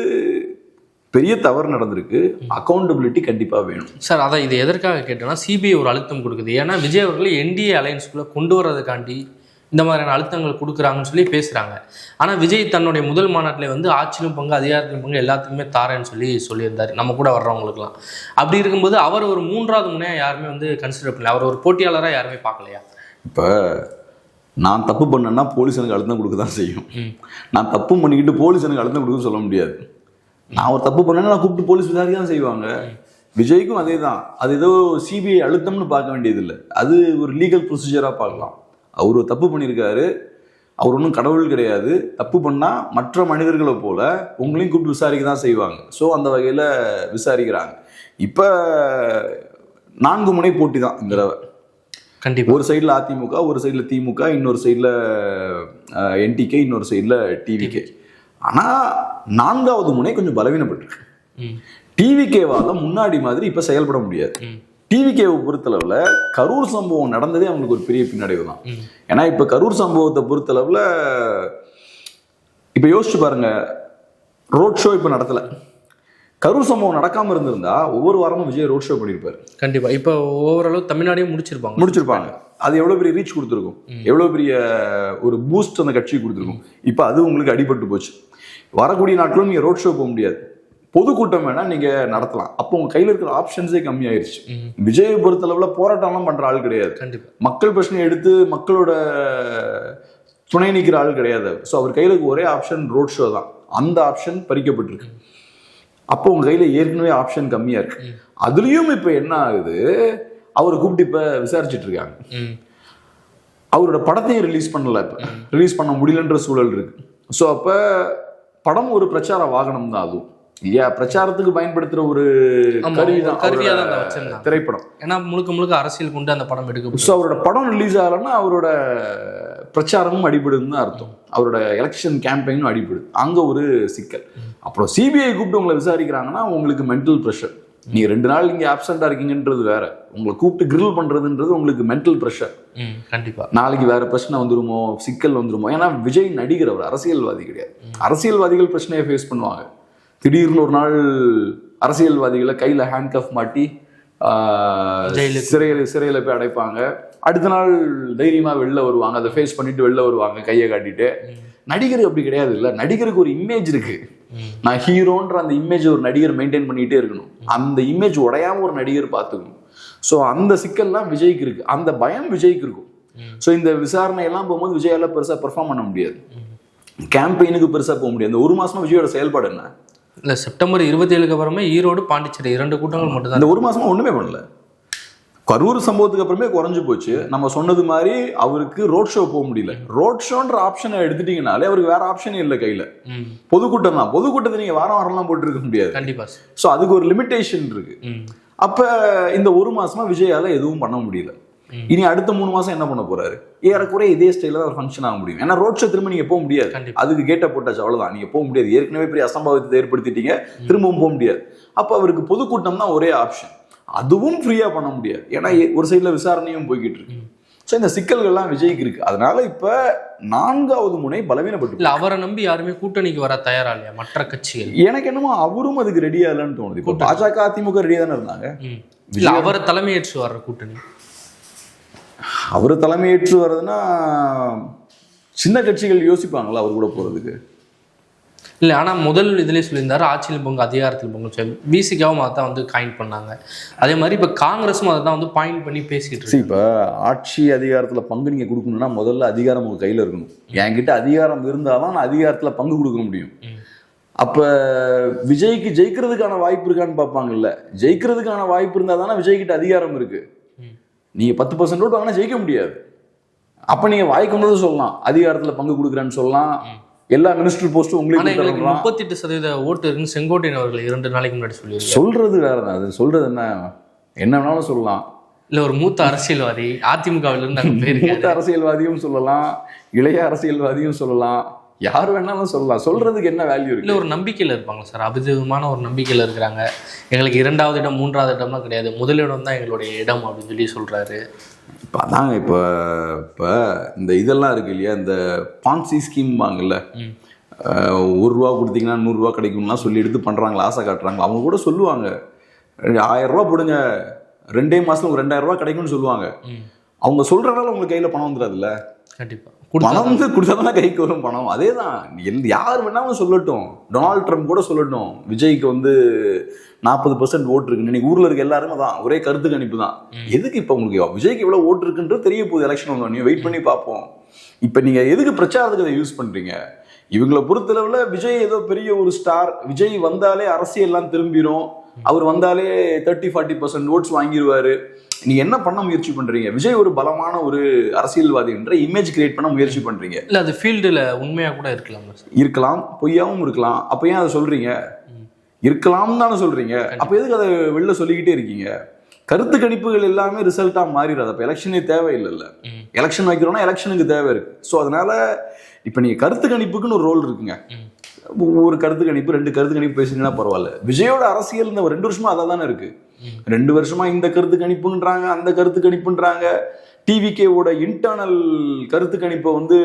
பெரிய தவறு நடந்திருக்கு. அக்கௌண்டபிலிட்டி கண்டிப்பா வேணும். சார் அதான் இது எதற்காக கேட்டேன்னா சிபிஐ ஒரு அழுத்தம் கொடுக்குது. ஏன்னா விஜய் அவர்களை என்டிஏ அலையன்ஸ்குள்ளே கொண்டு வர்றதுக்காண்டி இந்த மாதிரியான அழுத்தங்கள் கொடுக்குறாங்கன்னு சொல்லி பேசுகிறாங்க ஆனால் விஜய் தன்னுடைய முதல் மாநாட்டில் வந்து ஆட்சியிலும் பங்கு அதிகாரத்திலும் பங்கு எல்லாத்துக்குமே தாரேன்னு சொல்லி சொல்லியிருந்தார். நம்ம கூட வர்றவங்களுக்குலாம் அப்படி இருக்கும்போது அவர் ஒரு மூன்றாவது முனையாக யாருமே வந்து கன்சிடர் பண்ணல. அவர் ஒரு போட்டியாளராக யாருமே பார்க்கலையா? இப்போ நான் தப்பு பண்ணேன்னா போலீஸ் எனக்கு அழுத்தம் கொடுக்க தான் செய்யும். நான் தப்பு பண்ணிக்கிட்டு போலீஸ் எனக்கு அழுத்தம் கொடுக்க சொல்ல முடியாது. நான் ஒரு தப்பு பண்ணேன்னா நான் கூப்பிட்டு போலீஸ் விசாரிக்க தான் செய்வாங்க. விஜய்க்கும் அதே தான் அது ஏதோ சிபிஐ அழுத்தம்னு பார்க்க வேண்டியதில்லை. அது ஒரு லீகல் ப்ரொசீஜராக பார்க்கலாம். அவர் தப்பு பண்ணியிருக்காரு. அவர் ஒன்றும் கடவுள் கிடையாது. தப்பு பண்ணால் மற்ற மனிதர்களை போல உங்களையும் கூப்பிட்டு விசாரிக்க தான் செய்வாங்க. ஸோ அந்த வகையில் விசாரிக்கிறாங்க. இப்போ நான்கு முனை போட்டி தான் இந்த தடவை. கண்டிப்பாக ஒரு சைடில் அதிமுக ஒரு சைடில் திமுக இன்னொரு சைடில் என்டிகே இன்னொரு சைடில் டிவிகே ஆனால் நான்காவது முனை கொஞ்சம் பலவீனப்பட்டிருக்கு. டிவிகேவால முன்னாடி மாதிரி இப்போ செயல்பட முடியாது. டிவிகேவை பொறுத்தளவில் கரூர் சம்பவம் நடந்ததே அவங்களுக்கு ஒரு பெரிய பின்னடைவு தான். ஏன்னா இப்போ கரூர் சம்பவத்தை பொறுத்தளவில் இப்போ யோசிச்சு பாருங்க ரோட் ஷோ இப்போ நடத்தல. கரூர் சம்பவம் நடக்காம இருந்திருந்தா ஒவ்வொரு வாரமும் விஜய் ரோட் ஷோ பண்ணியிருப்பாரு கண்டிப்பாக இப்போ ஓவரளவு தமிழ்நாடையும் முடிச்சிருப்பாங்க. முடிச்சிருப்பாங்க. அது எவ்வளவு பெரிய ரீச் கொடுத்துருக்கும். எவ்வளவு பெரிய ஒரு பூஸ்ட் அந்த கட்சிக்கு கொடுத்துருக்கும். இப்போ அது உங்களுக்கு அடிபட்டு போச்சு. வரக்கூடிய நாட்களும் நீங்க ரோட் ஷோ போக முடியாது. பொதுக்கூட்டம் வேணா நீங்க நடத்தலாம். அப்போ உங்க கையில இருக்கிற ஆப்ஷன்ஸே கம்மியாயிருச்சு. விஜய் பொறுத்தளவுல போராட்டம்லாம் பண்ற ஆள் கிடையாது. மக்கள் பிரச்சனை எடுத்து மக்களோட துணை நிற்கிற ஆள் கிடையாது. ஸோ அவர் கையில ஒரே ஆப்ஷன் ரோட் ஷோ தான். அந்த ஆப்ஷன் பறிக்கப்பட்டிருக்கு. அப்போ உங்க கையில ஏற்கனவே ஆப்ஷன் கம்மியா இருக்கு. அதுலயும் இப்ப என்ன ஆகுது? அவரை கூப்பிட்டு இப்ப விசாரிச்சுட்டு இருக்காங்க. அவரோட படத்தையும் ரிலீஸ் பண்ணல இப்ப. ரிலீஸ் பண்ண முடியலன்ற சூழல் இருக்கு. ஸோ அப்ப படம் ஒரு பிரச்சார வாகனம் தான் அதுவும். இல்லையா பிரச்சாரத்துக்கு பயன்படுத்துற ஒரு ஆமா, கருவி ஒரு தான் கருவியா தான் அவரோட அதை வச்சிருந்தாங்க. திரைப்படம். ஏன்னா முழுக்க முழுக்க அரசியல் கொண்டு அந்த படம் எடுக்கப்படும் ஸோ அவரோட படம் ரிலீஸ் ஆகலைன்னா அவரோட பிரச்சாரமும் அடிபடுதுன்னு தான் அர்த்தம். அவரோட எலெக்ஷன் கேம்பெயினும் அடிபடுது. அங்க ஒரு சிக்கல். அப்புறம் சிபிஐ கூப்பிட்டு உங்களை விசாரிக்கிறாங்கன்னா உங்களுக்கு மென்டல் ப்ரெஷர் நீங்க ரெண்டு நாள் இங்க ஆப்சண்டா இருக்கீங்கன்றது வேற. உங்களை கூப்பிட்டு கிரில் பண்றதுன்றது உங்களுக்கு மென்டல் ப்ரெஷர் கண்டிப்பாக நாளைக்கு வேற பிரச்சனை வந்துருமோ சிக்கல் வந்துருமோ? ஏன்னா விஜய் நடிகர் அவர் அரசியல்வாதி கிடையாது. அரசியல்வாதிகள் பிரச்சனையை ஃபேஸ் பண்ணுவாங்க. திடீர்னு ஒரு நாள் அரசியல்வாதிகளை கையில ஹேண்ட் கஃப் மாட்டி. சிறையில் சிறையில போய் அடைப்பாங்க. அடுத்த நாள் தைரியமா வெளில வருவாங்க. அதை ஃபேஸ் பண்ணிட்டு வெளில வருவாங்க கையை காட்டிட்டு. நடிகர் அப்படி கிடையாது இல்ல. நடிகருக்கு ஒரு இமேஜ் இருக்கு. நான் ஹீரோன்ற அந்த இமேஜ் ஒரு நடிகர் மெயின்டைன் பண்ணிட்டே இருக்கணும். அந்த இமேஜ் உடையாம ஒரு நடிகர் பார்த்துக்கணும். ஸோ அந்த சிக்கல்லாம் விஜய்க்கு இருக்கு. அந்த பயம் விஜய்க்கு இருக்கும். ஸோ இந்த விசாரணை எல்லாம் போகும்போது விஜயால பெருசா பெர்ஃபார்ம் பண்ண முடியாது. கேம்பெயினுக்கு பெருசா போக முடியாது. இந்த ஒரு மாசமா விஜயோட செயல்பாடு என்ன? இல்லை செப்டம்பர் இருபத்தி ஏழுக்கு அப்புறமே ஈரோடு பாண்டிச்சேரி இரண்டு கூட்டங்கள் மட்டும்தான் இந்த ஒரு மாசமா ஒண்ணுமே பண்ணல. கரூர் சம்பவத்துக்கு அப்புறமே குறைஞ்சு போச்சு. நம்ம சொன்னது மாதிரி அவருக்கு ரோட் ஷோ போக முடியல. ரோட் ஷோன்ற ஆப்ஷனை எடுத்துட்டீங்கனாலே அவருக்கு வேற ஆப்ஷனே இல்லை கையில. பொதுக்கூட்டம் தான். பொதுக்கூட்டத்தை நீங்க வாரம் வாரம்லாம் போட்டு இருக்க முடியாது. கண்டிப்பாக சார் ஸோ அதுக்கு ஒரு லிமிட்டேஷன் இருக்கு. அப்ப இந்த ஒரு மாசமா விஜயால எதுவும் பண்ண முடியல. இனி அடுத்த மூணு மாசம் என்ன பண்ண போறாரு? ஏறக்குறைய இதே ஸ்டைல தான் ஃபங்க்ஷன் ஆக முடியும். ஏன்னா ரோட் ஷோ திரும்ப நீங்க போக முடியாது. அதுக்கு கேட்ட போட்டாச்சு அவ்வளவுதான். நீங்க போக முடியாது. ஏற்கனவே பெரிய அசம்பாவிதத்தை ஏற்படுத்திட்டீங்க திரும்பவும் போக முடியாது. அப்ப அவருக்கு பொதுக்கூட்டம் தான் ஒரே ஆப்ஷன் அதுவும் ஃப்ரீயா பண்ண முடியாது. ஏன்னா ஒரு சைடுல விசாரணையும் போய்கிட்டு இருக்கு. ஸோ இந்த சிக்கல்கள்லாம் விஜய்க்கு இருக்கு. அதனால இப்ப நான்காவது முனை பலவீனப்பட்டு இல்லை அவரை நம்பி யாருமே கூட்டணிக்கு வர தயாரா இல்லையா? மற்ற கட்சிகள். எனக்கு என்னமோ அவரும் அதுக்கு ரெடியா இல்லைன்னு தோணுது. இப்போ பாஜக அதிமுக ரெடியா தானே இருந்தாங்க? அவரை தலைமையேற்று வர்ற கூட்டணி. அவர் தலைமையேற்று வர்றதுன்னா சின்ன கட்சிகள் யோசிப்பாங்களா அவர் கூட போறதுக்கு? இல்லை ஆனால் முதல் இதுலேயே சொல்லியிருந்தாரு ஆட்சியில் பங்கு அதிகாரத்தில் பங்கு. சொல்லி விசிகாவும் அதை தான் வந்து காயின் பண்ணாங்க. அதே மாதிரி இப்போ காங்கிரஸும் அதை தான் வந்து பாயிண்ட் பண்ணி பேசிக்கிட்டு சரி இருக்கு இப்போ ஆட்சி அதிகாரத்துல பங்கு நீங்க கொடுக்கணும்னா முதல்ல அதிகாரம் உங்க கையில இருக்கணும். என்கிட்ட அதிகாரம் இருந்தாதான் நான் அதிகாரத்துல பங்கு கொடுக்க முடியும். அப்ப விஜய்க்கு ஜெயிக்கிறதுக்கான வாய்ப்பு இருக்கான்னு பார்ப்பாங்கல்ல. ஜெயிக்கிறதுக்கான வாய்ப்பு இருந்தா தானே விஜய் கிட்ட அதிகாரம் இருக்கு. ம். நீங்க பத்து பர்சன்ட் ஓட்டு வாங்கினா ஜெயிக்க முடியாது. அப்ப நீங்க வாய்க்கு வந்தது சொல்லலாம். அதிகாரத்துல பங்கு கொடுக்குறேன்னு சொல்லலாம். எல்லா மினிஸ்டர் போஸ்ட்டும் உங்களுக்கு தர்றான். முப்பத்தெட்டு சதவீத ஓட்டு இருக்குன்னு செங்கோட்டையன் அவர்கள் இரண்டு நாளைக்கு முன்னாடி சொல்லியிருக்காரு. சொல்றது வேற தான். அது சொல்றது என்ன? என்ன வேணாலும் சொல்லலாம். இல்ல ஒரு மூத்த அரசியல்வாதி அதிமுகவில் இருந்து அங்க போயிருக்காரு. மூத்த அரசியல்வாதியும் சொல்லலாம். இளைய அரசியல்வாதியும் சொல்லலாம். யார் வேணாலும் சொல்லலாம். சொல்றதுக்கு என்ன வேல்யூ இல்ல ஒரு நம்பிக்கையில இருப்பாங்க சார். அபிதமான ஒரு நம்பிக்கையில இருக்கிறாங்க. எங்களுக்கு இரண்டாவது இடம் மூன்றாவது இடம்லாம் கிடையாது. முதலிடம் தான் எங்களுடைய இடம் அப்படின்னு சொல்லி சொல்றாரு. இப்போ அதாங்க இப்போ இப்போ இந்த இதெல்லாம் இருக்கு இல்லையா? இந்த பான்சி ஸ்கீம் வாங்கல்ல ம். ஒரு ரூபா கொடுத்தீங்கன்னா நூறுரூவா கிடைக்கும்லாம் சொல்லி எடுத்து பண்ணுறாங்களா ஆசை காட்டுறாங்களா? அவங்க கூட சொல்லுவாங்க. ஆயிரம் ரூபா போடுங்க. ரெண்டே மாசத்துல உங்களுக்கு ரெண்டாயிரம் ரூபா கிடைக்கும்னு சொல்லுவாங்க. அவங்க சொல்றதுனால உங்களுக்கு கையில பணம் வந்துடாதுல்ல? கண்டிப்பா. கொடுத்தா பணம் வந்து கொடுத்தாதான் கைக்கு வரும் பணம். அதே தான் யார் வேணாலும் சொல்லட்டும். டொனால்ட் ட்ரம்ப் கூட சொல்லட்டும். விஜய்க்கு வந்து நாற்பது பர்சன்ட் ஓட்டு இருக்கு இன்னைக்கு ஊர்ல இருக்க எல்லாருமே தான் ஒரே கருத்து கணிப்பு தான். எதுக்கு இப்போ உங்களுக்கு விஜய்க்கு எவ்வளவு ஓட்டு இருக்குன்றது தெரிய போகுது எலெக்ஷன் வந்தோடனே வெயிட் பண்ணி பார்ப்போம். இப்போ நீங்க எதுக்கு பிரச்சாரத்துக்கு அதை யூஸ் பண்றீங்க? இவங்கள பொறுத்தளவுல விஜய் ஏதோ பெரிய ஒரு ஸ்டார் விஜய் வந்தாலே அரசியல்லாம் திரும்பிடும் அவர் வந்தாலே தேர்ட்டி ஃபார்ட்டி பர்சன்ட் ஓட்ஸ் வாங்கிடுவாரு நீங்க என்ன பண்ண முயற்சி பண்றீங்க? விஜய் ஒரு பலமான ஒரு அரசியல்வாதி என்ற இமேஜ் கிரியேட் பண்ண முயற்சி பண்றீங்க. இல்ல அது ஃபீல்டுல உண்மையா கூட இருக்கலாம். இருக்கலாம் பொய்யாவும் இருக்கலாம். அப்ப ஏன் அதை சொல்றீங்க? இருக்கலாம் தானே சொல்றீங்க. அப்ப எதுக்கு அதை வெளில சொல்லிக்கிட்டே இருக்கீங்க? கருத்து கணிப்புகள் எல்லாமே ரிசல்ட்டா மாறிடாது அப்ப எலெக்ஷனே தேவையில்லைல்ல. எலெக்ஷன் வைக்கிறோம்னா எலெக்ஷனுக்கு தேவை இருக்கு. ஸோ அதனால இப்ப நீங்க கருத்து கணிப்புக்குன்னு ஒரு ரோல் இருக்குங்க. ஒரு கருத்து கணிப்பு ரெண்டு கருத்து கணிப்பு பேசுனீங்கன்னா பரவாயில்ல. விஜயோட அரசியல் இந்த ரெண்டு வருஷமா அதான் தானே இருக்கு. ரெண்டு வருஷமா இந்த கருத்து கணிப்புன்றாங்க அந்த கருத்து கணிப்புன்றாங்க. டிவிகேவோட இன்டர்னல் கருத்து கணிப்பை வந்து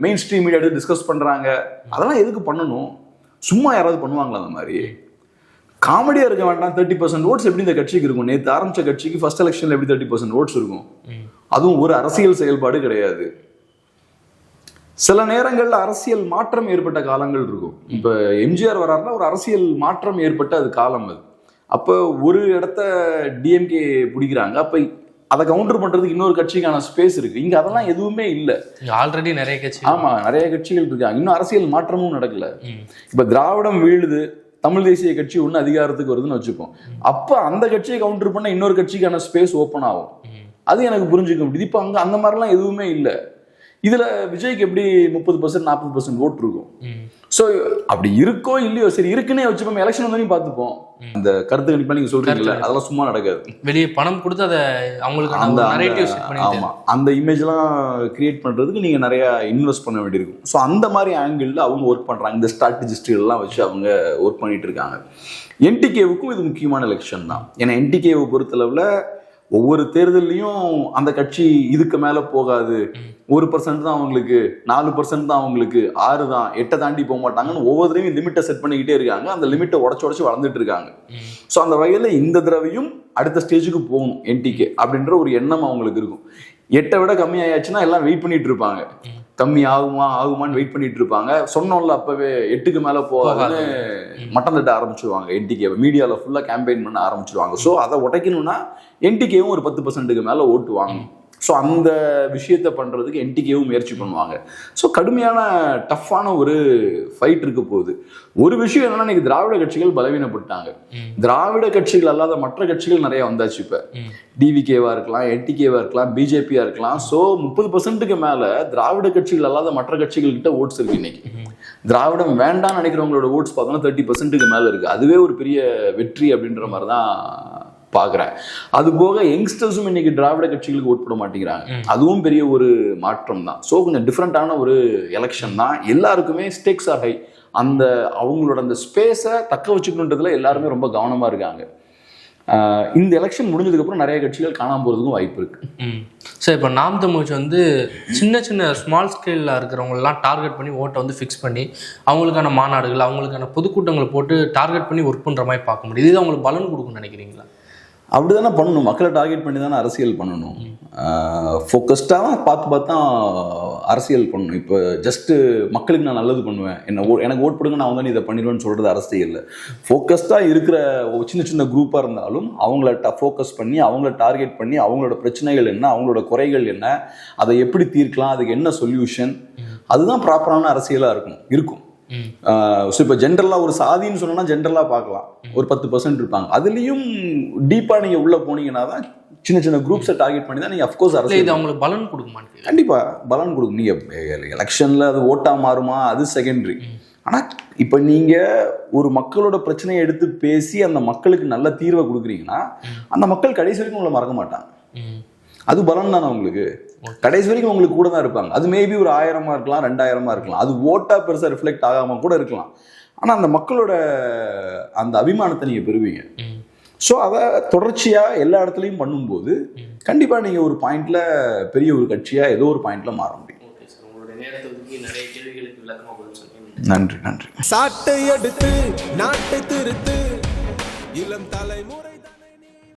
மெயின் ஸ்ட்ரீம் மீடியா எடுத்து டிஸ்கஸ் பண்றாங்க. அதெல்லாம் எதுக்கு பண்ணணும்? சும்மா யாராவது பண்ணுவாங்களா அந்த மாதிரி? காமெடியா இருக்க வேண்டாம் தேர்ட்டி பர்சன்ட் ஓட்ஸ் எப்படி இந்த கட்சிக்கு இருக்கும்? நேற்று ஆரம்பிச்ச கட்சிக்கு ஃபர்ஸ்ட் எலெக்ஷன்ல எப்படி தேர்ட்டி பர்சன்ட் ஓட்ஸ் இருக்கும். அதுவும் ஒரு அரசியல் செயல்பாடு கிடையாது. சில நேரங்கள்ல அரசியல் மாற்றம் ஏற்பட்ட காலங்கள் இருக்கும். இப்ப எம்ஜிஆர் வராருன்னா ஒரு அரசியல் மாற்றம் ஏற்பட்ட அது காலம் அது. அப்ப ஒரு இடத்த டிஎம்கே பிடிக்கிறாங்க. அப்ப அதை கவுண்டர் பண்றதுக்கு இன்னொரு கட்சிக்கான ஸ்பேஸ் இருக்கு. இங்க அதெல்லாம் எதுவுமே இல்ல. ஆல்ரெடி நிறைய கட்சி ஆமா நிறைய கட்சிகள் இருக்காங்க. இன்னும் அரசியல் மாற்றமும் நடக்கல. இப்ப திராவிடம் வீழுது தமிழ் தேசிய கட்சி ஒண்ணு அதிகாரத்துக்கு வருதுன்னு வச்சுப்போம். அப்ப அந்த கட்சியை கவுண்டர் பண்ண இன்னொரு கட்சிக்கான ஸ்பேஸ் ஓப்பன் ஆகும். அது எனக்கு புரிஞ்சுக்க முடியுது. இப்போ அங்க அந்த மாதிரிலாம் எதுவுமே இல்லை. இதுல விஜய்க்கு எப்படி முப்பது பர்சன்ட் நாற்பது பர்சன்ட் ஓட்டு இருக்கும். ஸோ அப்படி இருக்கோ இல்லையோ சரி இருக்குன்னே வச்சுப்போம். எலெக்ஷன் வந்தாலும் பார்த்துப்போம். அந்த கருத்து கணிப்பா நீங்க சொல்றீங்கல்ல அதெல்லாம் சும்மா நடக்காது. வெளியே பணம் கொடுத்து அதை அவங்களுக்கான அந்த ஆமா. அந்த இமேஜ்லாம் கிரியேட் பண்றதுக்கு நீங்க நிறைய இன்வெஸ்ட் பண்ண வேண்டியிருக்கும். ஸோ அந்த மாதிரி ஆங்கிள் அவங்க ஒர்க் பண்றாங்க. இந்த ஸ்ட்ராட்டஜிஸ்ட் எல்லாம் வச்சு அவங்க ஒர்க் பண்ணிட்டு இருக்காங்க. என்டிகேவுக்கும் இது முக்கியமான எலெக்ஷன் தான். ஏன்னா என்டிகேவை பொறுத்தளவுல ஒவ்வொரு தேர்தல்லையும் அந்த கட்சி இதுக்கு மேல போகாது. ஒரு பர்சன்ட் தான் அவங்களுக்கு நாலு பர்சன்ட் தான் அவங்களுக்கு ஆறு தான் எட்டை தாண்டி போக மாட்டாங்கன்னு ஒவ்வொருத்தரையும் லிமிட்டை செட் பண்ணிக்கிட்டே இருக்காங்க. அந்த லிமிட்டை உடச்சு உடச்சு வளர்ந்துட்டு இருக்காங்க. ஸோ அந்த வகையில் இந்த தடவையும் அடுத்த ஸ்டேஜுக்கு போகணும் என்டிகே அப்படின்ற ஒரு எண்ணம் அவங்களுக்கு இருக்கும். எட்டை விட கம்மியாயாச்சுன்னா எல்லாம் வெயிட் பண்ணிட்டு இருப்பாங்க. கம்மி ஆகுமா ஆகுமான்னு வெயிட் பண்ணிட்டு இருப்பாங்க சொன்னோம்ல அப்பவே எட்டுக்கு மேல போகாதுன்னு மட்டம் தட்ட ஆரம்பிச்சிருவாங்க என்டிகே. மீடியால ஃபுல்லா கேம்பெயின் பண்ண ஆரம்பிச்சிருவாங்க. ஸோ அதை உடைக்கணும்னா என்டிகேவும் ஒரு பத்து பர்சன்ட்டுக்கு மேல ஓட்டு வாங்கணும் ஸோ அந்த விஷயத்த பண்றதுக்கு என்டிகேவும் முயற்சி பண்ணுவாங்க. ஸோ கடுமையான டஃப்பான ஒரு ஃபைட் இருக்க போகுது. ஒரு விஷயம் என்னன்னா இன்னைக்கு திராவிட கட்சிகள் பலவீனப்பட்டாங்க. திராவிட கட்சிகள் அல்லாத மற்ற கட்சிகள் நிறைய வந்தாச்சு இப்ப. டிவிகேவா இருக்கலாம் என்டிகேவா இருக்கலாம் பிஜேபியா இருக்கலாம். ஸோ முப்பது பர்சன்ட்டுக்கு மேல திராவிட கட்சிகள் அல்லாத மற்ற கட்சிகள் கிட்ட ஓட்ஸ் இருக்கு இன்னைக்கு. திராவிடம் வேண்டாம்னு நினைக்கிறவங்களோட ஓட்ஸ் பார்த்தோம்னா தேர்ட்டி பர்சன்ட்டுக்கு மேல இருக்கு. அதுவே ஒரு பெரிய வெற்றி அப்படின்ற மாதிரி தான் பாக்குறேன் அது போக யங்ஸ்டர்ஸும் இன்னைக்கு திராவிட கட்சிகளுக்கு ஓட் போட மாட்டேங்கிறாங்க அதுவும் பெரிய ஒரு மாற்றம் தான். ஸோ கொஞ்சம் டிஃப்ரெண்டான ஒரு எலெக்ஷன் தான். எல்லாருக்குமே ஸ்டேக்ஸ் ஆர் ஹை அந்த அவங்களோட அந்த ஸ்பேஸை தக்க வச்சுக்கணுன்றதுல எல்லாருமே ரொம்ப கவனமா இருக்காங்க. இந்த எலெக்ஷன் முடிஞ்சதுக்கு அப்புறம் நிறைய கட்சிகள் காணாம போறதுக்கும் வாய்ப்பு இருக்கு. ம். சார் இப்போ நாம் தமிழ் வந்து சின்ன சின்ன ஸ்மால் ஸ்கேலில் இருக்கிறவங்களெலாம் டார்கெட் பண்ணி ஓட்டை வந்து ஃபிக்ஸ் பண்ணி அவங்களுக்கான மாநாடுகள் அவங்களுக்கான பொதுக்கூட்டங்களை போட்டு டார்கெட் பண்ணி ஒர்க் பண்ணுற மாதிரி பார்க்க முடியுது. இது அவங்களுக்கு பலன் கொடுக்கும்னு நினைக்கிறீங்களா? அப்படிதானே பண்ணணும். மக்களை டார்கெட் பண்ணி தானே அரசியல் பண்ணணும். ஃபோக்கஸ்டாக பார்த்து பார்த்து தான் அரசியல் பண்ணணும். இப்போ ஜஸ்ட்டு மக்களுக்கு நான் நல்லது பண்ணுவேன். என்ன ஓ எனக்கு ஓட் போடுங்க நான் வந்து இதை பண்ணிடுவேன்னு சொல்கிறது அரசியல் ஃபோக்கஸ்டாக இருக்கிற சின்ன சின்ன குரூப்பாக இருந்தாலும் அவங்கள ட ஃபோக்கஸ் பண்ணி அவங்கள டார்கெட் பண்ணி அவங்களோட பிரச்சனைகள் என்ன அவங்களோட குறைகள் என்ன அதை எப்படி தீர்க்கலாம் அதுக்கு என்ன சொல்யூஷன் அதுதான் ப்ராப்பரான அரசியலாக இருக்கும். இருக்கும். ஸோ இப்போ ஜென்ரலாக ஒரு சாதின்னு சொன்னோம்னா ஜென்ரலாக பார்க்கலாம். ஒரு பத்து பர்சன்ட் இருப்பாங்க. அதுலேயும் டீப்பாக நீங்கள் உள்ளே போனீங்கன்னா தான் சின்ன சின்ன குரூப்ஸை டார்கெட் பண்ணி தான் நீங்கள் அஃப்கோர்ஸ் அரசியல் இது அவங்களுக்கு பலன் கொடுக்க மாட்டேங்குது கண்டிப்பாக பலன் கொடுக்கும். நீங்கள் எலெக்ஷனில் அது ஓட்டா மாறுமா? அது செகண்டரி ஆனால் இப்போ நீங்கள் ஒரு மக்களோட பிரச்சனையை எடுத்து பேசி அந்த மக்களுக்கு நல்ல தீர்வை கொடுக்குறீங்கன்னா அந்த மக்கள் கடைசி வரைக்கும் உங்களை மறக்க மாட்டாங்க. அது பலன் தானே உங்களுக்கு கடைசி வரைக்கும் உங்களுக்கு கூட தான் இருப்பாங்க. அது மேபி ஒரு ஆயிரமா இருக்கலாம் ரெண்டாயிரமா இருக்கலாம். அது ஓட்டா பெருசா ரிஃப்ளெக்ட் ஆகாம கூட இருக்கலாம். ஆனா அந்த மக்களோட அந்த அபிமானத்தை நீங்க பெறுவீங்க. ஸோ அதை தொடர்ச்சியா எல்லா இடத்துலையும் பண்ணும்போது கண்டிப்பா நீங்க ஒரு பாயிண்ட்ல பெரிய ஒரு கட்சியா ஏதோ ஒரு பாயிண்ட்ல மாற முடியும். நன்றி நன்றி. சாட்டை எடுத்து நாட்டை திருத்து இளம் தலைமுறை